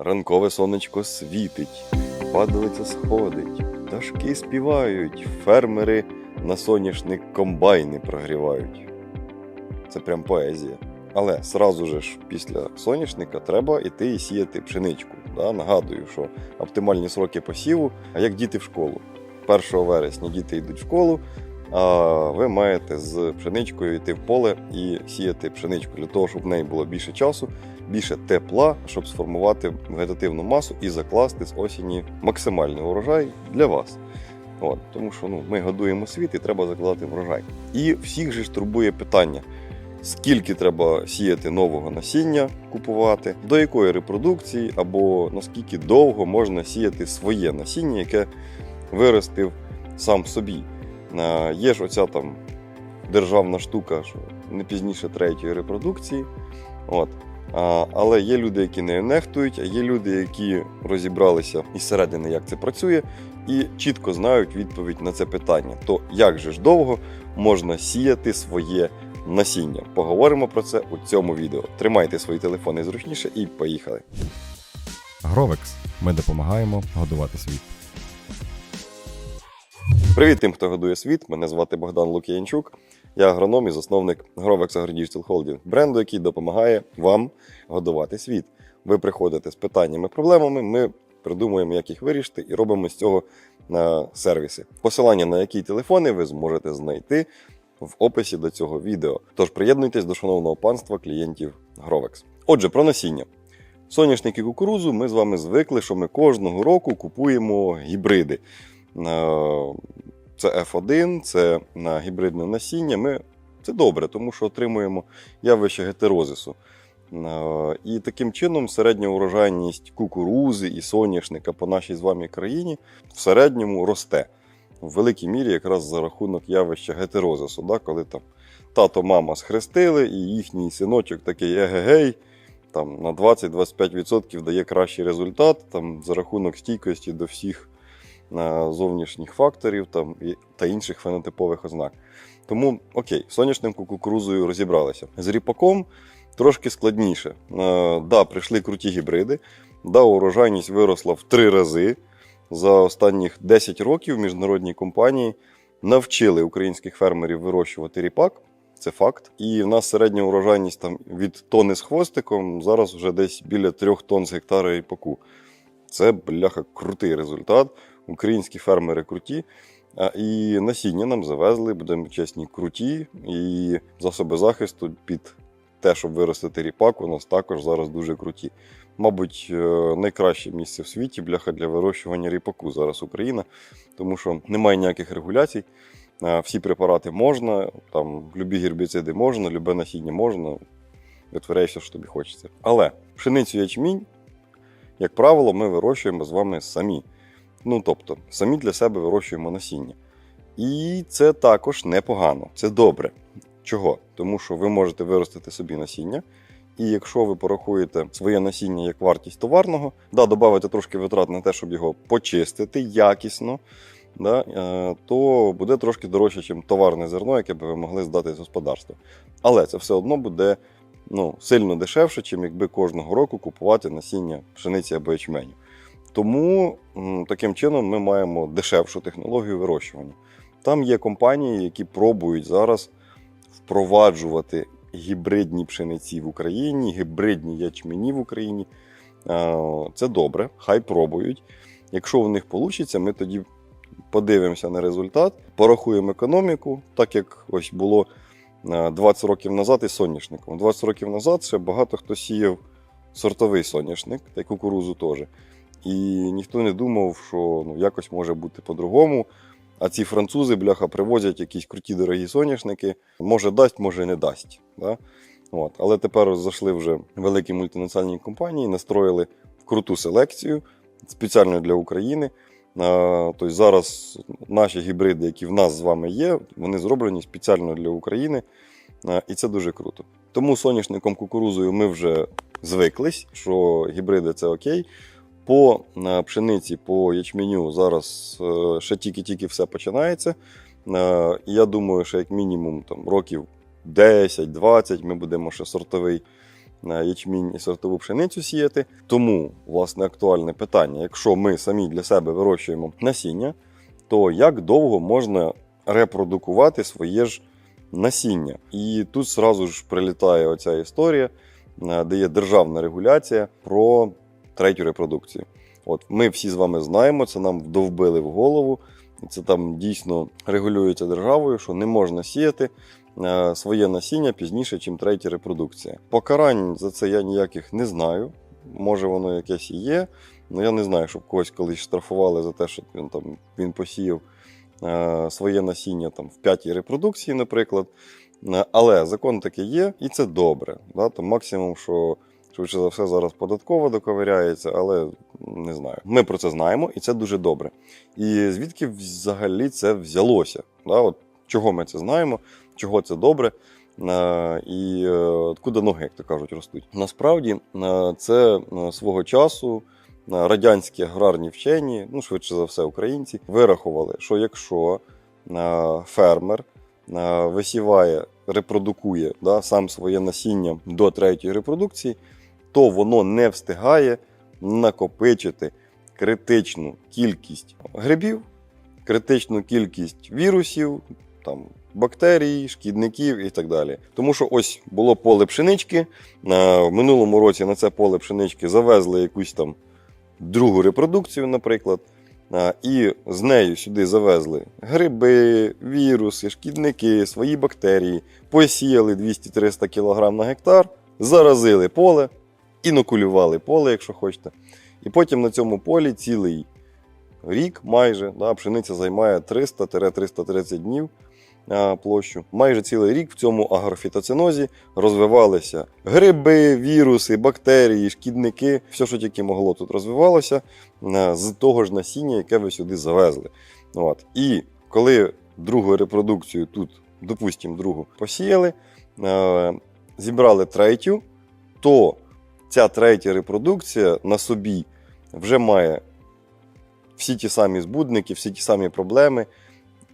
Ранкове сонечко світить, падалиця сходить, пташки співають, фермери на соняшник комбайни прогрівають. Це прям поезія. Але сразу же ж після соняшника треба йти і сіяти пшеничку. Да? Нагадую, що оптимальні сроки посіву, а як діти в школу. 1 вересня діти йдуть в школу, а ви маєте з пшеничкою йти в поле і сіяти пшеничку для того, щоб в неї було більше часу, більше тепла, щоб сформувати вегетативну масу і закласти з осені максимальний урожай для вас. От, тому що ну, ми годуємо світ і треба закладати врожай. І всіх же ж турбує питання: скільки треба сіяти нового насіння, купувати, до якої репродукції, або наскільки довго можна сіяти своє насіння, яке виростив сам собі. Е, Є ж оця там державна штука, що не пізніше третьої репродукції. От. Але є люди, які не нехтують, а є люди, які розібралися із середини, як це працює, і чітко знають відповідь на це питання. То як же ж довго можна сіяти своє насіння? Поговоримо про це у цьому відео. Тримайте свої телефони зручніше і поїхали. Гровекс. Ми допомагаємо годувати світ. Привіт тим, хто годує світ. Мене звати Богдан Лук'янчук. Я агроном і засновник Grovex AgriDigital Holding, бренду, який допомагає вам годувати світ. Ви приходите з питаннями, проблемами, ми придумуємо, як їх вирішити, і робимо з цього на сервіси. Посилання на які телефони ви зможете знайти в описі до цього відео. Тож приєднуйтесь до шановного панства клієнтів Grovex. Отже, про насіння. Соняшник і кукурузу ми з вами звикли, що ми кожного року купуємо гібриди. Е, Це F1, це на гібридне насіння. Ми... Це добре, тому що отримуємо явище гетерозису. Е, І таким чином середня урожайність кукурузи і соняшника по нашій з вами країні в середньому росте. В великій мірі якраз за рахунок явища гетерозису, да, коли там тато, мама схрестили, і їхній синочок такий егегей, там на 20-25% дає кращий результат там, за рахунок стійкості до всіх е, зовнішніх факторів там, та інших фенотипових ознак. Тому окей, з соняшним кукурузою розібралися. З ріпаком трошки складніше. Е, да, прийшли круті гібриди, да, урожайність виросла в три рази. За останніх 10 років міжнародні компанії навчили українських фермерів вирощувати ріпак. Це факт. І в нас середня урожайність там від тони з хвостиком зараз вже десь біля трьох тонн з гектара ріпаку. Це бляха крутий результат. Українські фермери круті. І насіння нам завезли, будемо чесні, круті. І засоби захисту під те, щоб виростити ріпак, у нас також зараз дуже круті. Мабуть, е, найкраще місце в світі бляха для вирощування ріпаку зараз Україна, тому що немає ніяких регуляцій. Е, Всі препарати можна, там любі гербіциди можна, любе насіння можна. Витворяйся, що тобі хочеться. Але пшеницю ячмінь, як правило, ми вирощуємо з вами самі. Ну тобто, самі для себе вирощуємо насіння. І це також непогано, це добре. Чого? Тому що ви можете виростити собі насіння. І якщо ви порахуєте своє насіння як вартість товарного, да, додати трошки витрат на те, щоб його почистити якісно, да, е, то буде трошки дорожче, ніж товарне зерно, яке би ви могли здати з господарства. Але це все одно буде ну, сильно дешевше, ніж якби кожного року купувати насіння пшениці або ячменю. Тому таким чином ми маємо дешевшу технологію вирощування. Там є компанії, які пробують зараз впроваджувати гібридні пшениці в Україні, гібридні ячмені в Україні. Це добре, хай пробують. Якщо у них вийде, ми тоді подивимося на результат, порахуємо економіку, так як ось було е, 20 років назад із соняшником. 20 років назад ще багато хто сіяв сортовий соняшник, та й кукурузу теж. І ніхто не думав, що ну, якось може бути по-другому. А ці французи, бляха, привозять якісь круті дорогі соняшники. Може дасть, може не дасть. Да? От. Але тепер зайшли вже великі мультинаціональні компанії, настроїли круту селекцію спеціально для України. Тобто зараз наші гібриди, які в нас з вами є, вони зроблені спеціально для України. І це дуже круто. Тому соняшником кукурузою ми вже звиклись, що гібриди це окей. По е, пшениці, по ячменю зараз е, ще тільки-тільки все починається. Е, я думаю, що як мінімум там, років 10-20 ми будемо ще сортовий ячмінь і сортову пшеницю сіяти. Тому, власне, актуальне питання: якщо ми самі для себе вирощуємо насіння, то як довго можна репродукувати своє ж насіння? І тут зразу ж прилітає оця історія, де є державна регуляція про третю репродукцію. От ми всі з вами знаємо, це нам вдовбили в голову. Це там дійсно регулюється державою, що не можна сіяти е, своє насіння пізніше, ніж третя репродукція. Покарань за це я ніяких не знаю. Може, воно якесь і є. але я не знаю, щоб когось колись штрафували за те, що він там він посіяв е, своє насіння там в п'ятій репродукції, наприклад. Е, Але закон такий є, і це добре. Да? Там максимум, що швидше за все зараз податково доковиряється, але не знаю. Ми про це знаємо, і це дуже добре. І звідки взагалі це взялося? Да? От чого ми це знаємо, чого це добре, е, і е, откуда ноги, як то кажуть, ростуть. Насправді е, це свого часу радянські аграрні вчені, ну швидше за все, українці, вирахували, що якщо фермер висіває, репродукує да, сам своє насіння до третьої репродукції, то воно не встигає накопичити критичну кількість грибів, критичну кількість вірусів, там, бактерій, шкідників і так далі. Тому що ось було поле пшенички. е, В минулому році на це поле пшенички завезли якусь там другу репродукцію, наприклад. е, І з нею сюди завезли гриби, віруси, шкідники, свої бактерії, посіяли 200-300 кг на гектар, заразили поле, інокулювали поле, якщо хочете. І потім на цьому полі цілий рік майже, да, пшениця займає 300-330 днів площу. Майже цілий рік в цьому агрофітоцинозі розвивалися гриби, віруси, бактерії, шкідники, все, що тільки могло тут розвивалося а, з того ж насіння, яке ви сюди завезли. От. І коли другу репродукцію тут, допустимо, другу посіяли, е, зібрали третю, то ця третя репродукція на собі вже має всі ті самі збудники, всі ті самі проблеми.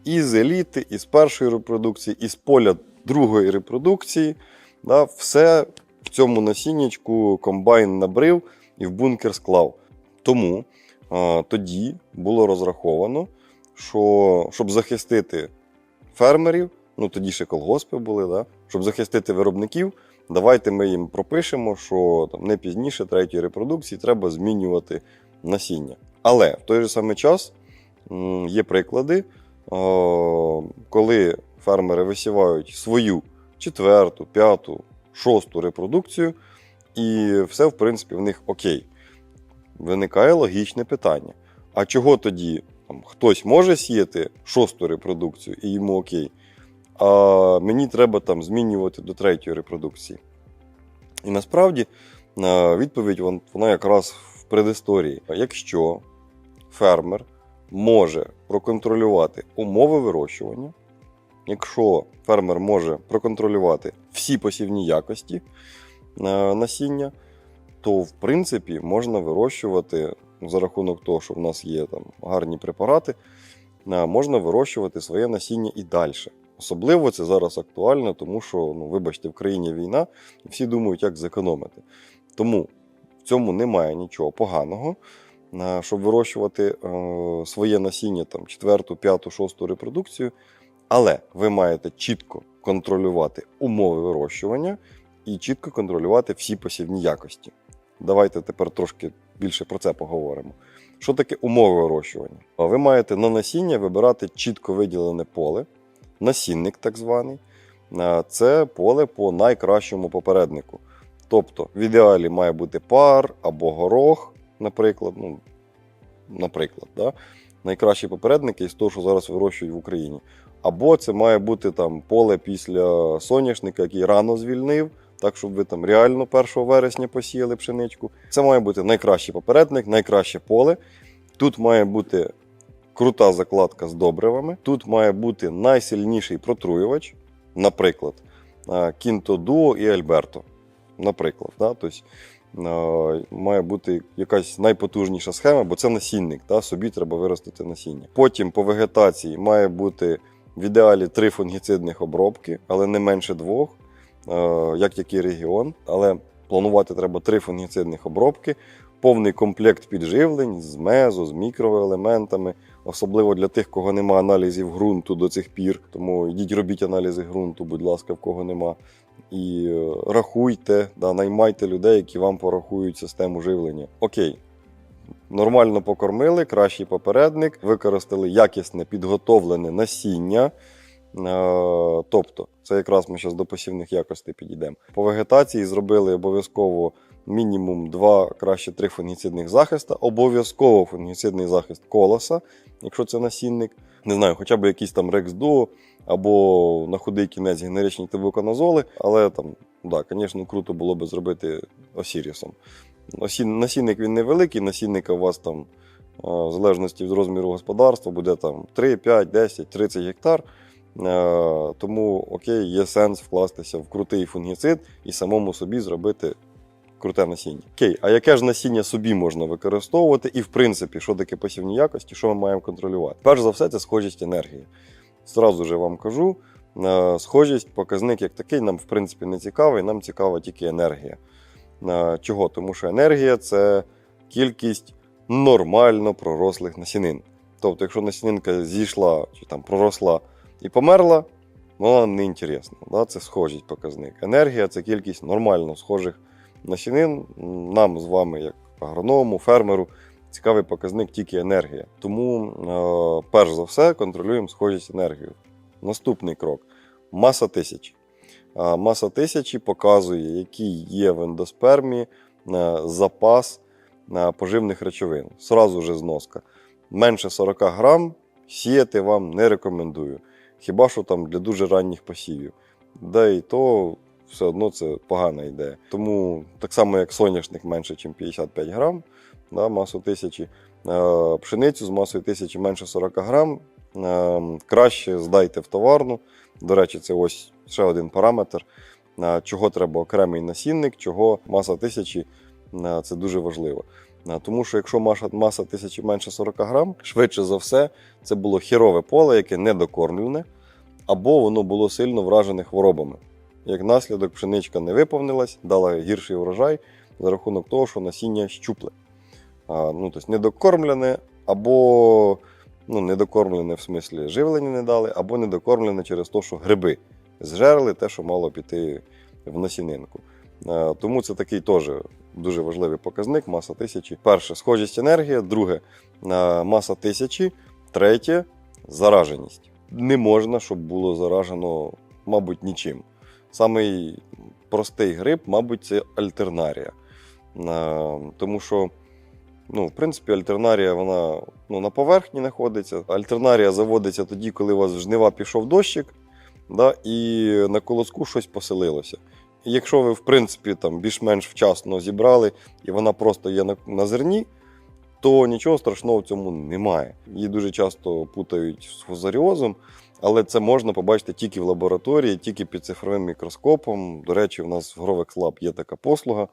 І з еліти, і з першої репродукції, і з поля другої репродукції. Да, все в цьому насіннячку комбайн набрив і в бункер склав. Тому а, тоді було розраховано, що щоб захистити фермерів, ну тоді ще колгоспи були, да, щоб захистити виробників, давайте ми їм пропишемо, що там не пізніше третьої репродукції треба змінювати насіння. Але в той же самий час є приклади, коли фермери висівають свою четверту, п'яту, шосту репродукцію, і все, в принципі, в них окей. Виникає логічне питання: а чого тоді там, хтось може сіяти шосту репродукцію і йому окей, а мені треба там змінювати до третьої репродукції? І насправді е, відповідь вон- вона якраз в предісторії. Якщо фермер може проконтролювати умови вирощування, якщо фермер може проконтролювати всі посівні якості е, насіння, то в принципі можна вирощувати ну, за рахунок того, що в нас є там гарні препарати, е, можна вирощувати своє насіння і далі. Особливо це зараз актуально, тому що, ну, вибачте, в країні війна, і всі думають, як зекономити. Тому в цьому немає нічого поганого, е, щоб вирощувати е, своє насіння там четверту, п'яту, шосту репродукцію. Але ви маєте чітко контролювати умови вирощування і чітко контролювати всі посівні якості. Давайте тепер трошки більше про це поговоримо. Що таке умови вирощування? Ви маєте на насіння вибирати чітко виділене поле, насінник так званий. Це поле по найкращому попереднику. Тобто, в ідеалі має бути пар або горох, наприклад. Ну, наприклад, да? найкращі попередники із того, що зараз вирощують в Україні. Або це має бути там поле після соняшника, який рано звільнив, так щоб ви там реально 1 вересня посіяли пшеничку. Це має бути найкращий попередник, найкраще поле. Тут має бути крута закладка з добривами. Тут має бути найсильніший протруювач, наприклад, Кінто Дуо і Альберто. Наприклад, да? тобто, е, має бути якась найпотужніша схема, бо це насінник, да? собі треба виростити насіння. Потім по вегетації має бути в ідеалі три фунгіцидних обробки, але не менше двох, е, як який регіон. Але планувати треба три фунгіцидних обробки, повний комплект підживлень з мезо, з мікроелементами, особливо для тих, кого нема аналізів ґрунту до цих пір. Тому йдіть робіть аналізи ґрунту, будь ласка, в кого нема. І е, рахуйте, да, наймайте людей, які вам порахують систему живлення. Окей. Нормально покормили, кращий попередник, використали якісне підготовлене насіння. Е, Тобто, це якраз ми зараз до посівних якостей підійдемо. По вегетації зробили обов'язково мінімум два, краще три фунгіцидних захиста, обов'язково фунгіцидний захист колоса, якщо це насінник. Не знаю, хоча б якийсь там рексдуо або на худий кінець генеричні тибуканазоли, але там, да, звісно, круто було би зробити осірісом. Насінник він невеликий, насінника у вас там, в залежності від розміру господарства, буде там 3, 5, 10, 30 гектар. Е, Тому окей, є сенс вкластися в крутий фунгіцид і самому собі зробити круте насіння. Окей, а яке ж насіння собі можна використовувати? І в принципі, що таке посівні якості, що ми маємо контролювати? Перш за все, це схожість енергії. Зразу же вам кажу, е, схожість, показник як такий нам в принципі не цікавий, нам цікава тільки енергія. Е, Чого? Тому що енергія це кількість нормально пророслих насінин. Тобто, якщо насінинка зійшла чи там проросла і померла, вона не інтересна. Да? Це схожість показник. Енергія це кількість нормально схожих. Нам з вами, як агроному, фермеру, цікавий показник тільки енергія. Тому, е, перш за все, контролюємо схожість енергії. Наступний крок маса тисячі. А Маса тисячі показує, який є в ендоспермі е, запас е, поживних речовин. Сразу же зноска. Менше 40 грам сіяти вам не рекомендую. Хіба що там для дуже ранніх посівів. Да і то все одно це погана ідея. Тому так само, як соняшник менше, ніж 55 грам, да, масу тисячі, е, пшеницю з масою тисячі менше 40 грам, е, краще здайте в товарну. До речі, це ось ще один параметр, е, чого треба окремий насінник, чого маса тисячі це дуже важливо. Тому що якщо маса, маса тисячі менше 40 грам, швидше за все, це було хірове поле, яке недокормлене, або воно було сильно вражене хворобами. Як наслідок, пшеничка не виповнилась, дала гірший урожай за рахунок того, що насіння щупле. А, ну, тобто недокормлене, або ну, недокормлене в смислі живлення не дали, або недокормлене через те, що гриби зжерли те, що мало піти в насінинку. Е, Тому це такий теж дуже важливий показник маса тисячі. Перше схожість енергія, друге маса тисячі, третє зараженість. Не можна, щоб було заражено, мабуть, нічим. Самий простий гриб, мабуть, це альтернарія. Е, Тому що, ну, в принципі, альтернарія вона ну, на поверхні знаходиться. Альтернарія заводиться тоді, коли у вас в жнива пішов дощик, да, і на колоску щось поселилося. Якщо ви, в принципі, там більш-менш вчасно зібрали, і вона просто є на, на зерні, то нічого страшного в цьому немає. Її дуже часто путають з фузаріозом, але це можна побачити тільки в лабораторії, тільки під цифровим мікроскопом. До речі, у нас в Grovex Lab є така послуга.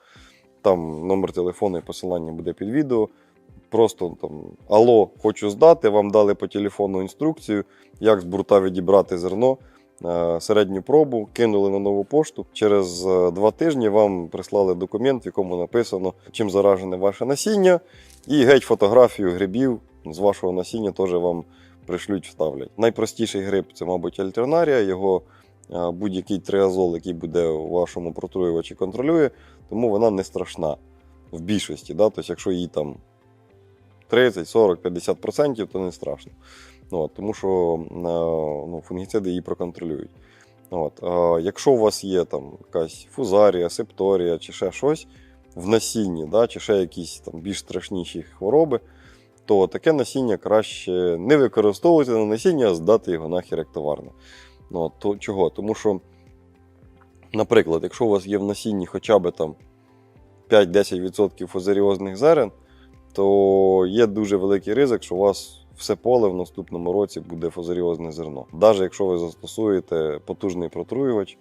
Там номер телефону і посилання буде під відео. Просто там Алло, хочу здати, вам дали по телефону інструкцію, як з бурта відібрати зерно, е, середню пробу, кинули на нову пошту. Через е, два тижні вам прислали документ, в якому написано, чим заражене ваше насіння, і геть фотографію грибів з вашого насіння теж вам пришлють, вставлять. Найпростіший гриб це, мабуть, альтернарія. Його е, будь-який триазол, який буде у вашому протруювачі, контролює, тому вона не страшна в більшості. Да? Тобто, якщо її там 30, 40, 50%, то не страшно. Ну, От, тому що е, ну, фунгіциди її проконтролюють. От, е, якщо у вас є там якась фузарія, септорія чи ще щось в насінні, да, чи ще якісь там більш страшніші хвороби, то таке насіння краще не використовувати на насіння, а здати його нахер як товарне. Ну, то, чого? Тому що, наприклад, якщо у вас є в насінні хоча б там 5-10% фузаріозних зерен, то є дуже великий ризик, що у вас все поле в наступному році буде фузаріозне зерно. Навіть якщо ви застосуєте потужний протруювач,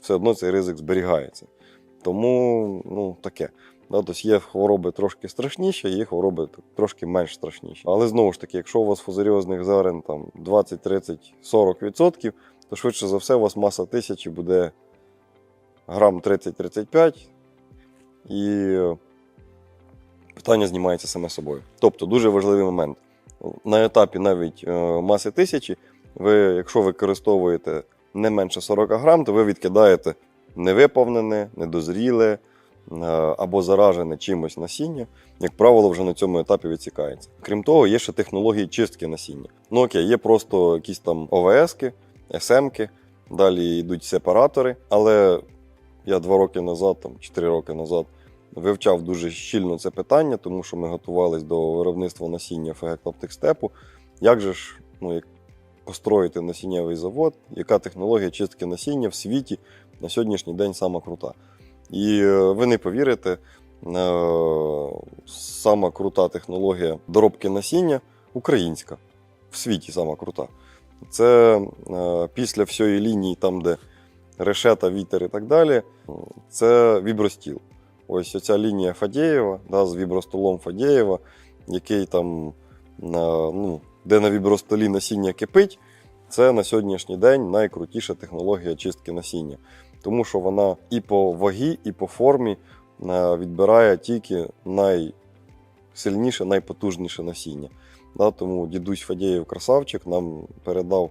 все одно цей ризик зберігається. Тому ну, таке. Да, тобто є хвороби трошки страшніші, є хвороби трошки менш страшніші. Але знову ж таки, якщо у вас фузаріозних зерен там 20, 30, 40%, то швидше за все у вас маса тисячі буде грам 30-35, і питання знімається саме собою. Тобто дуже важливий момент. На етапі навіть е, маси тисячі, ви, якщо використовуєте не менше 40 грам, то ви відкидаєте невиповнене, недозріле або заражене чимось насіння, як правило, вже на цьому етапі відсікається. Крім того, є ще технології чистки насіння. Ну окей, є просто якісь там ОВС-ки, СМ-ки, далі йдуть сепаратори, але я два роки назад, там, 4 роки назад, вивчав дуже щільно це питання, тому що ми готувалися до виробництва насіння Фегект Оптикстепу. Як же ж ну, як построїти насіннєвий завод, яка технологія чистки насіння в світі на сьогоднішній день сама крута? І е, ви не повірите, е, сама крута технологія доробки насіння українська. В світі сама крута. Це е, після всієї лінії, там, де решета, вітер і так далі, це вібростіл. Ось оця лінія Фадєєва, да, з вібростолом Фадєєва, який там, ну, де на вібростолі насіння кипить, це на сьогоднішній день найкрутіша технологія чистки насіння. Тому що вона і по вагі, і по формі е, відбирає тільки найсильніше, найпотужніше насіння. Тому дідусь Фадєєв красавчик нам передав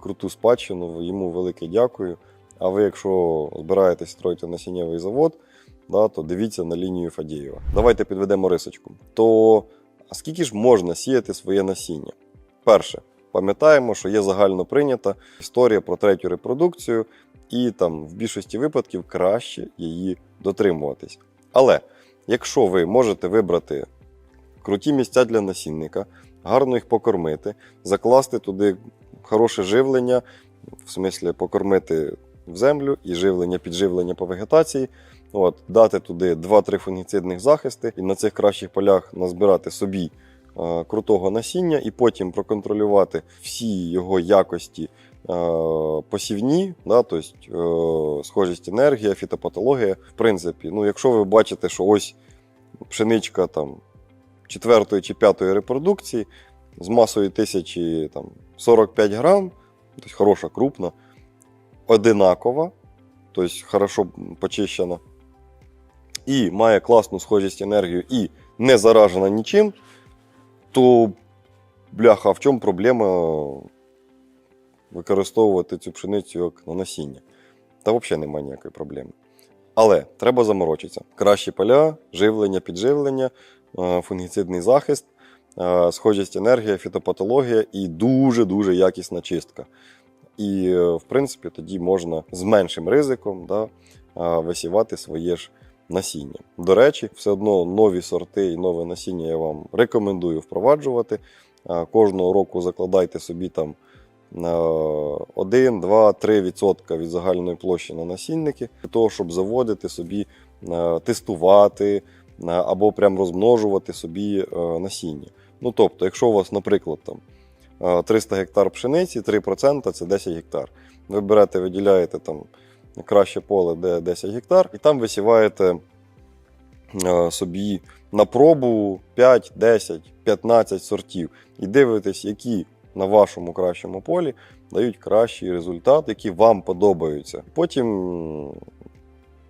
круту спадщину, йому велике дякую. А ви, якщо збираєтесь строїти насіннєвий завод, то дивіться на лінію Фадєєва. Давайте підведемо рисочку. То скільки ж можна сіяти своє насіння? Перше, пам'ятаємо, що є загально прийнята історія про третю репродукцію, і там в більшості випадків краще її дотримуватись. Але якщо ви можете вибрати круті місця для насінника, гарно їх покормити, закласти туди хороше живлення, в смислі покормити в землю і живлення, підживлення по вегетації. От, дати туди 2-3 фунгіцидних захисти і на цих кращих полях назбирати собі е, крутого насіння, і потім проконтролювати всі його якості посівні, да, тобто е, схожість енергія, фітопатологія. В принципі, ну, якщо ви бачите, що ось пшеничка там четвертої чи п'ятої репродукції з масою 1045 грам, тобто хороша, крупна, одинакова, тобто хорошо почищена, і має класну схожість енергію і не заражена нічим, то бляха, в чому проблема використовувати цю пшеницю як на насіння? Та взагалі немає ніякої проблеми. Але треба заморочитися. Кращі поля, живлення, підживлення, е, фунгіцидний захист, е, схожість енергія, фітопатологія і дуже-дуже якісна чистка. І, е, в принципі, тоді можна з меншим ризиком да, висівати своє ж насіння. До речі, все одно нові сорти і нове насіння я вам рекомендую впроваджувати. Кожного року закладайте собі там 1, 2, 3 відсотка від загальної площі на насінники, для того, щоб заводити собі, е, тестувати е, або прям розмножувати собі е, насіння. Ну тобто, якщо у вас, наприклад, там е, 300 гектар пшениці, 3% це 10 гектар. Ви берете, виділяєте там краще поле, де 10 гектар, і там висіваєте собі на пробу 5, 10, 15 сортів. І дивитесь, які на вашому кращому полі дають кращий результат, які вам подобаються. Потім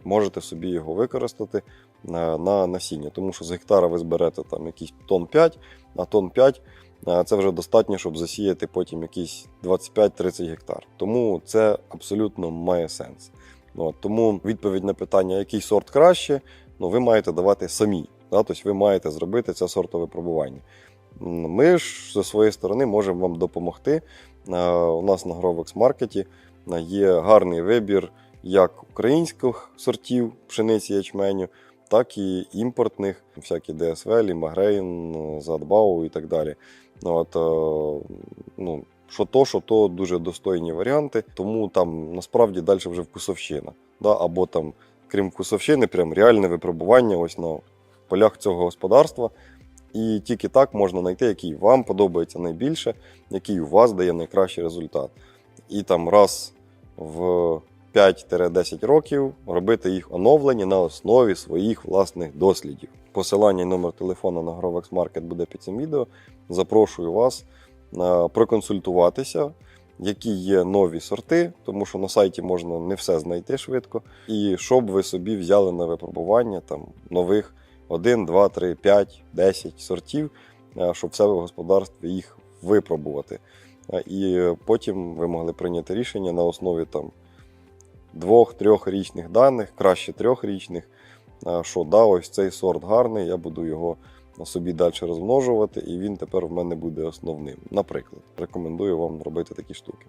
можете собі його використати на, на насіння, тому що з гектара ви зберете там якийсь тон 5, а тон 5 це вже достатньо, щоб засіяти потім якісь 25-30 гектар. Тому це абсолютно має сенс. Ну, от, тому відповідь на питання, який сорт краще, ну, ви маєте давати самі. Да? Тобто ви маєте зробити це сортове пробування. Ми ж зі своєї сторони можемо вам допомогти. Е, У нас на Grovex Market е, є гарний вибір як українських сортів пшениці ячменю, так і імпортних, всякі DSV, Магрейн, Задбау і так далі. От, е, ну, що то, що то дуже достойні варіанти, тому там насправді далі вже вкусовщина. Да? Або там, крім вкусовщини, прям реальне випробування ось на полях цього господарства. І тільки так можна знайти, який вам подобається найбільше, який у вас дає найкращий результат. І там раз в 5-10 років робити їх оновлені на основі своїх власних дослідів. Посилання і номер телефону на Grovex Market буде під цим відео. Запрошую вас е, проконсультуватися які є нові сорти, тому що на сайті можна не все знайти швидко. І щоб ви собі взяли на випробування там нових 1, 2, 3, 5, 10 сортів, е, щоб в себе в господарстві їх випробувати. Е, І потім ви могли прийняти рішення на основі там двох-трьохрічних даних, краще трьохрічних, е, що да, ось цей сорт гарний, я буду його собі далі розмножувати, і він тепер в мене буде основним. Наприклад, рекомендую вам робити такі штуки.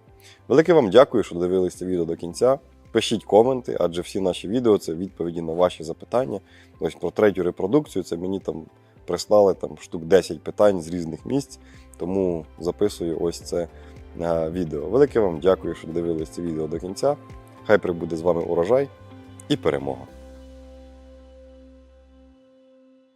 Велике вам дякую, що дивилися відео до кінця. Пишіть коменти, адже всі наші відео це відповіді на ваші запитання. Ось про третю репродукцію це мені там прислали там штук 10 питань з різних місць, тому записую ось це е, відео. Велике вам дякую, що дивились це відео до кінця. Хай прибуде з вами урожай і перемога!